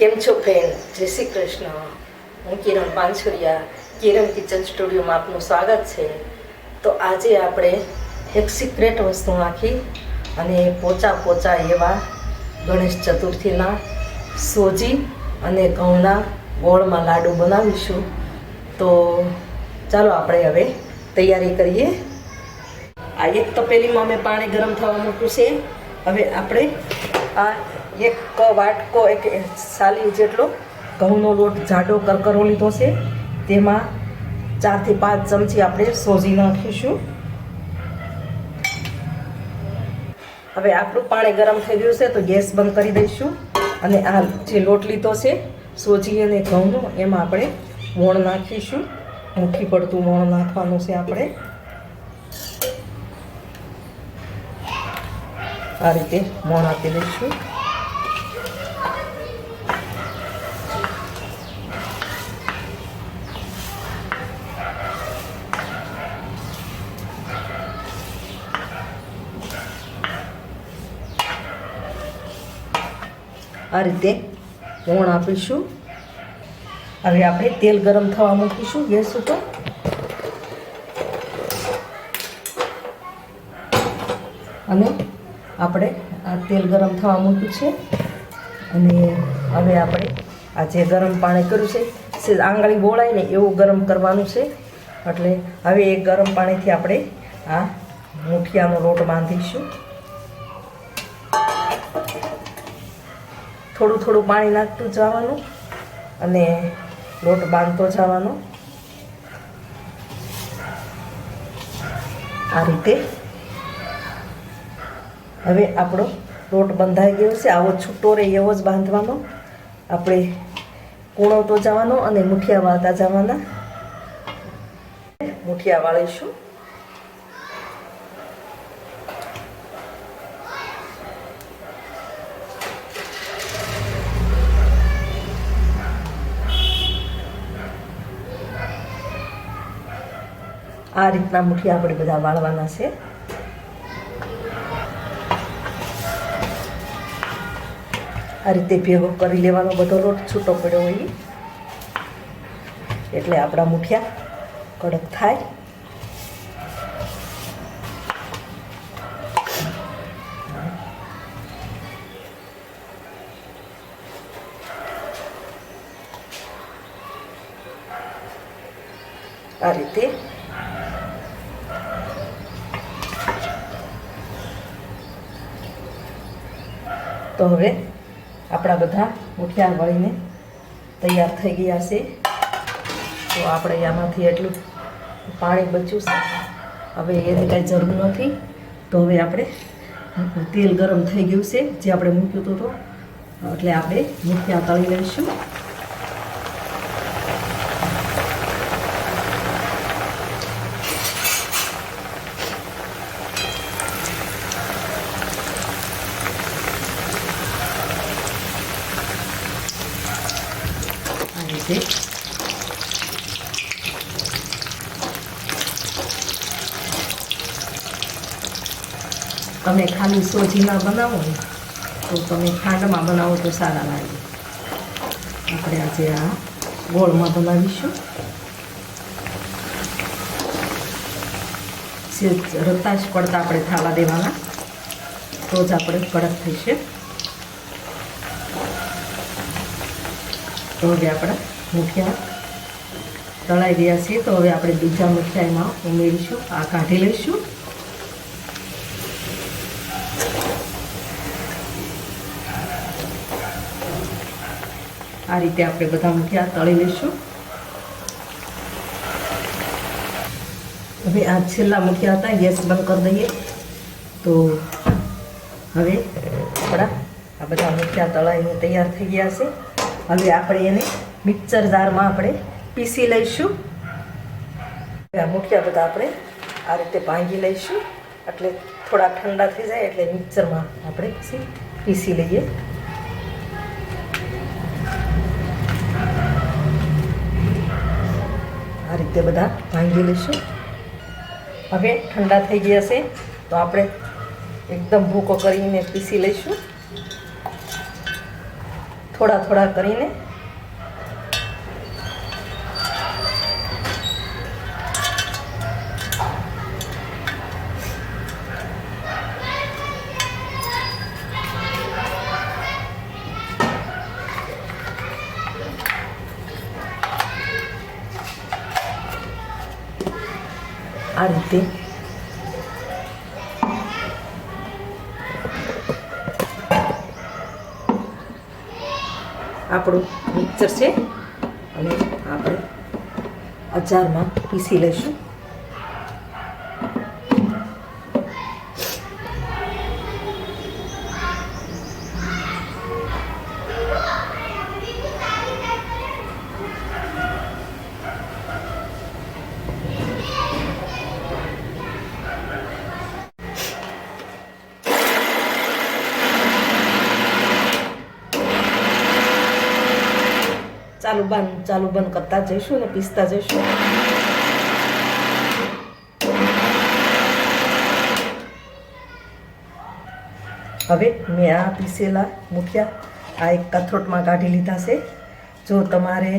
કેમ છો ફ્રેન્ડ જય શ્રી કૃષ્ણ. હું કિરણ પાનસુરિયા કિરણ કિચન સ્ટુડિયોમાં આપનું સ્વાગત છે. તો આજે આપણે એક સિક્રેટ વસ્તુ નાખી અને પોચા પોચા એવા ગણેશ ચતુર્થીના સોજી અને ઘઉંના ગોળમાં લાડુ બનાવીશું. તો ચાલો આપણે હવે તૈયારી કરીએ. આ એક તપેલીમાં મેં પાણી ગરમ થવા મૂક્યું છે. હવે આપણે આ એક વાટકો એક સાલી જેટલો ઘઉંનો લોટ જાડો કરકરો લીધો છે. તેમાં ચારથી પાંચ ચમચી આપણે સોજી નાખીશું. હવે આપણું પાણી ગરમ થઈ ગયું છે તો ગેસ બંધ કરી દઈશું અને આ જે લોટ લીધો છે સોજી અને ઘઉંનો એમાં આપણે મોણ નાખીશું. મુઠ્ઠી પડતું મોણ નાખવાનું છે આપણે. આ રીતે મોણ આપી દઈશું. આ રીતે મોણ આપીશું. હવે આપણે તેલ ગરમ થવા મૂકીશું ગેસ ઉપર. અને આપણે આ તેલ ગરમ થવા મૂક્યું છે. અને હવે આપણે આ જે ગરમ પાણી કર્યું છે સે આંગળી બોળાય ને એવું ગરમ કરવાનું છે. એટલે હવે એ ગરમ પાણીથી આપણે આ મુઠિયાનો લોટ બાંધીશું. થોડું થોડું પાણી નાખતું જવાનું અને લોટ બાંધતો જવાનો. આ રીતે. હવે આપણો લોટ બંધાઈ ગયો છે. આવો છૂટો રહે એવો જ બાંધવાનો. આપણે કૂણવતો જવાનો અને મુઠિયા વાળતા જવાના. મુઠિયા વાળીશું. આ રીતના મુઠિયા આપણે બધા વાળવાના છે. આ રીતે ભેગો કરી લેવાનો બધો લોટ છૂટો પડ્યો હોય. એટલે આપણા મુઠિયા કડક થાય. આ રીતે તો હવે આપણા બધા મુઠિયા વળીને તૈયાર થઈ ગયા છે. તો આપણે આમાંથી એટલું પાણી બચ્યું છે. હવે એની કાંઈ જરૂર નથી. તો હવે આપણે તેલ ગરમ થઈ ગયું છે. જે આપણે મૂક્યું હતું તો, એટલે આપણે મુઠિયા તળી લઈશું આ રીતે તમે ખાલી સોજીમાં બનાવો તો તમે ખાંડમાં બનાવો તો સારા લાગે. આપણે આજે આ ગોળમાં બનાવીશું. રતા પડતા આપણે થાવા દેવાના. તો જ આપણે કડક થઈશે તો હવે આપણે મુઠિયા તળાઈ ગયા છીએ, તો હવે આપણે બીજા મુઠિયામાં ઉમેરીશું, આ કાઢી લઈશું. આ રીતે આપણે બધા મુઠિયા તળી લઈશું. હવે આ છેલ્લા મુઠિયા હતા, ગેસ બંધ કરી દઈએ. તો હવે આપણા આ બધા મૂઠિયા તળાઈને તૈયાર થઈ ગયા છે. હવે આપણે એને મિક્સર જારમાં આપણે પીસી લઈશું. આ મૂઠિયા બધા આપણે આ રીતે ભાંગી લઈશું. એટલે થોડા ઠંડા થઈ જાય એટલે મિક્સરમાં આપણે પીસી લઈએ. રીતે બધા ભાંગી લઈશું. હવે ઠંડા થઈ ગયા છે, તો આપણે એકદમ ભૂકો કરીને પીસી લઈશું. થોડા થોડા કરીને રીતે આપણું મિક્સર છે. અને આપણે અચારમાં પીસી લઈશું. ચાલુ બંધ ચાલુ બંધ કરતા જઈશું ને પીસતા જઈશું. હવે મેં આ પીસેલા મૂક્યા. આ એક કથરોટમાં કાઢી લીધા છે. જો તમારે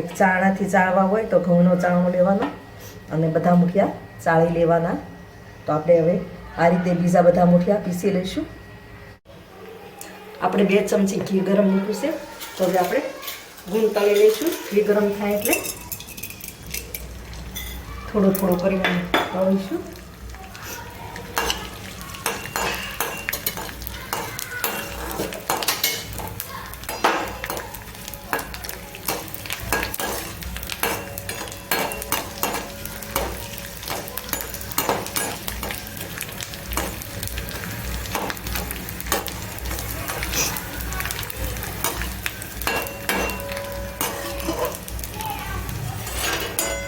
એક ચાણાથી ચાળવા હોય તો ઘઉંનો ચાણો લેવાનો અને બધા મૂઠિયા ચાળી લેવાના. તો આપણે હવે આ રીતે બીજા બધા મૂઠિયા પીસી લઈશું. આપણે બે ચમચી ઘી ગરમ મૂક્યું છે. તો હવે આપણે ગુણ તળી લઈશું. ઘી ગરમ થાય એટલે થોડો થોડો કરીને તળીશું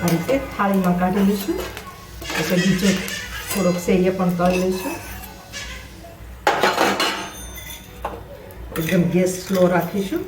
આ રીતે થાળીમાં કાઢી લઈશું. પછી બીજો થોડોક છે એ પણ તળી લઈશું. એકદમ ગેસ સ્લો રાખીશું.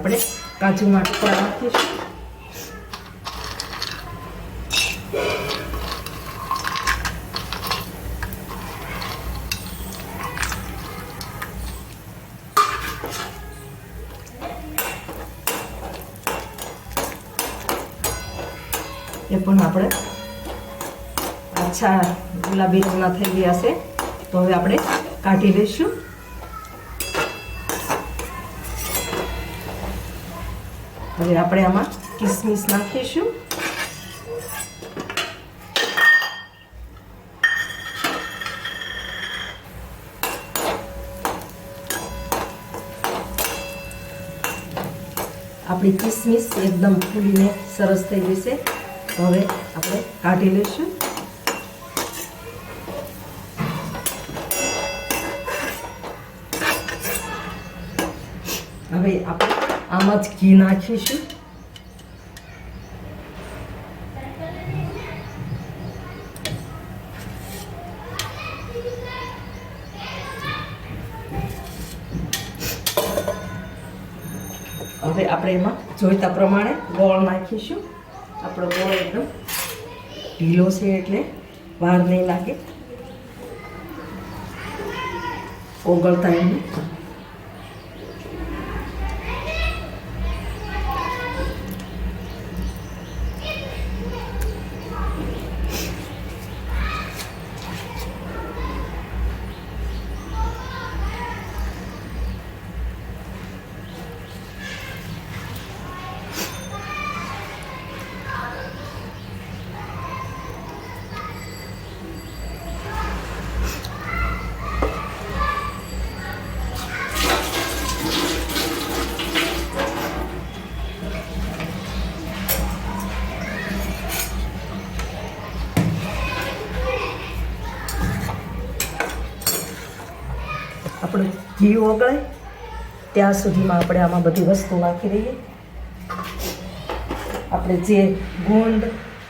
આપણે કાજુના ટુકડા નાખીશું. એ પણ આપણે અચ્છા ગુલાબી રંગના થઈ ગયા છે. તો હવે આપણે કાઢી લઈશું. હવે આપણે આમાં કિસમિસ નાખીશું. આપણી કિસમિસ એકદમ ફૂલીને સરસ થઈ છે હવે આપણે કાઢી લઈશું. હવે આપણે આમાં જ ઘી નાખીશું હવે આપણે એમાં જોઈતા પ્રમાણે ગોળ નાખીશું. આપણો ગોળ એકદમ ઢીલો છે એટલે વાર નહીં લાગે. ઓગળતા એમને ઘી ઓગળે, ત્યાં સુધીમાં આપણે આમાં બધી વસ્તુ નાખી દઈએ. આપણે જે ગુંદ,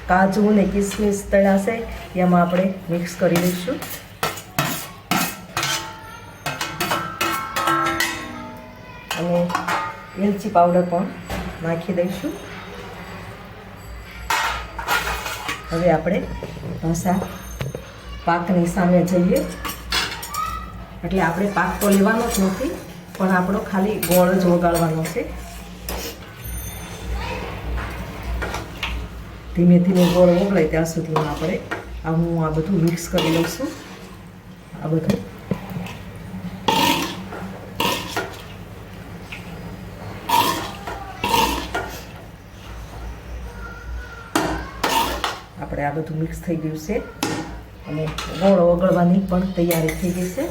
કાજુ ને કિસમિસ તળાશે, એમાં આપણે મિક્સ કરી દઈશું. અને એલચી પાવડર પણ નાખી દઈશું. હવે આપણે ઢોસા પાકની સામે જઈએ. એટલે આપણે પાક તો લેવાનો જ નથી, પણ આપણો ખાલી ગોળ જ વગાડવાનો છે. ધીમે ધીમે ગોળ ઓગળે ત્યાં સુધીમાં આપણે આ હું આ બધું મિક્સ કરી લઈશું આ બધું. આપણે આ બધું મિક્સ થઈ ગયું છે. અને ગોળ ઓગળવાની પણ તૈયારી થઈ ગઈ છે.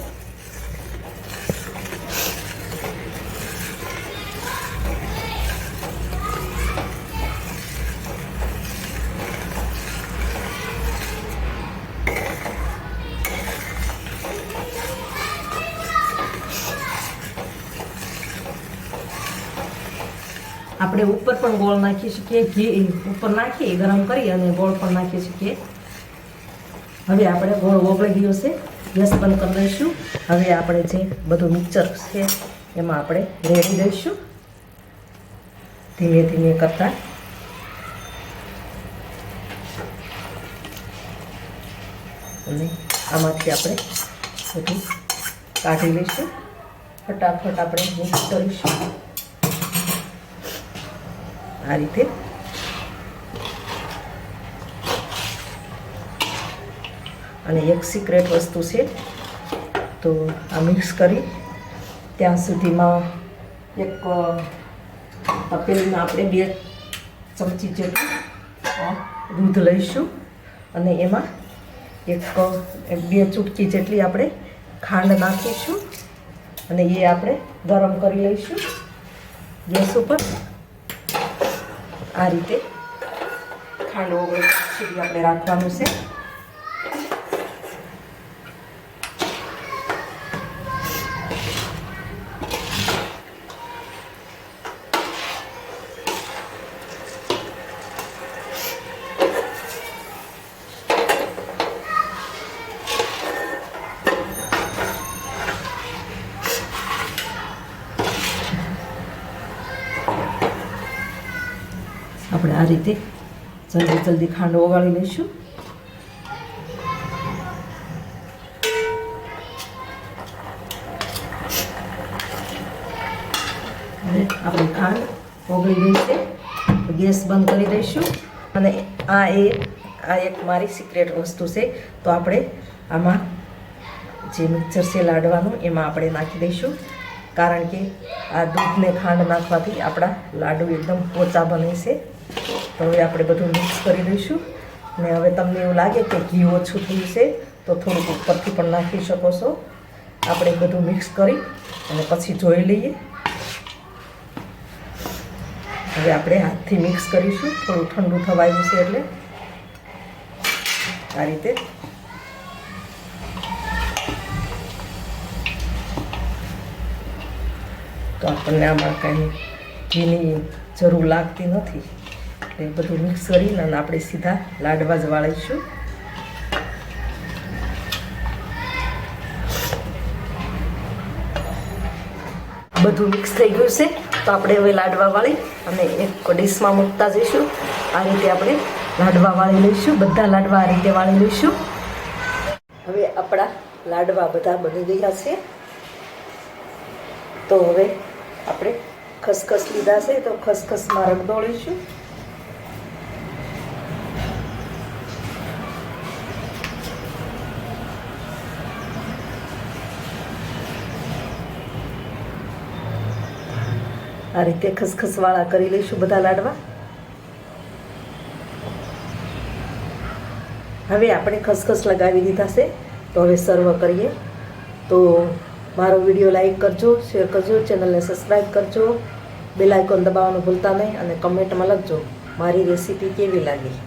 આપણે ઉપર પણ ગોળ નાખી શકીએ, ઘી ઉપર નાખી, ગરમ કરી અને ગોળ પણ નાખી શકીએ. હવે આપણે ગોળ ઓગળી ગયો છે, ગેસ બંધ કરી દઈશું હવે આપણે જે બધું મિક્સર છે, એમાં આપણે રેડી દઈશું ધીમે ધીમે કરતા. અને આમાંથી આપણે બધું કાઢી લઈશું. ફટાફટ આપણે મિક્સ કરીશું. આ રીતે. અને એક સિક્રેટ વસ્તુ છે, તો આ મિક્સ કરી, ત્યાં સુધીમાં એક તપેલીમાં આપણે બે ચમચી જેટલું દૂધ લઈશું. અને એમાં એક બે ચૂટકી જેટલી આપણે ખાંડ નાખીશું. અને એ આપણે ગરમ કરી લઈશું. ગેસ ઉપર આ રીતે ખાંડવો સુધી આપણે રાખવાનું છે આપણે આ રીતે જલ્દી જલ્દી ખાંડ ઓગાળી લઈશું. હવે આપણે ખાંડ ઓગળી ગઈ છે. ગેસ બંધ કરી દઈશું. અને આ એ, આ એક મારી સિક્રેટ વસ્તુ છે. તો આપણે આમાં જે મિક્સર છે લાડવાનું, એમાં આપણે નાખી દઈશું. કારણ કે આ દૂધને ખાંડ નાખવાથી આપણા લાડુ એકદમ પોચા બને છે. તો હવે આપણે બધું મિક્સ કરી દઈશું ને હવે તમને એવું લાગે કે ઘી ઓછું થયું છે, તો થોડુંક ઉપરથી પણ નાખી શકો છો. આપણે બધું મિક્સ કરી અને પછી જોઈ લઈએ. હવે આપણે હાથથી મિક્સ કરીશું. થોડું ઠંડુ થવાયું છે એટલે. આ રીતે. તો આપણને આમાં કંઈ ઘીની જરૂર લાગતી નથી. એટલે બધું મિક્સ કરીને અને આપણે સીધા લાડવા જ વાળીશું. બધું મિક્સ થઈ ગયું છે, તો આપણે હવે લાડવા વાળી અને એક ડીશમાં મૂકતા જઈશું. આ રીતે આપણે લાડવા વાળી લઈશું, બધા લાડવા આ રીતે વાળી લઈશું. હવે આપણા લાડવા બધા બની ગયા છે. તો હવે આપણે ખસખસ લીધા છે, તો ખસખસમાં રગદોળીશું આ રીતે ખસખસવાળા કરી લઈશું બધા લાડવા. હવે આપણે ખસખસ લગાવી દીધા છે, તો હવે સર્વ કરીએ. તો મારો વીડિયો લાઈક કરજો, શેર કરજો, ચેનલને સબસ્ક્રાઈબ કરજો. બેલ આઇકોન દબાવવાનું ભૂલતા નહીં અને કમેન્ટમાં લખજો, મારી રેસીપી કેવી લાગી?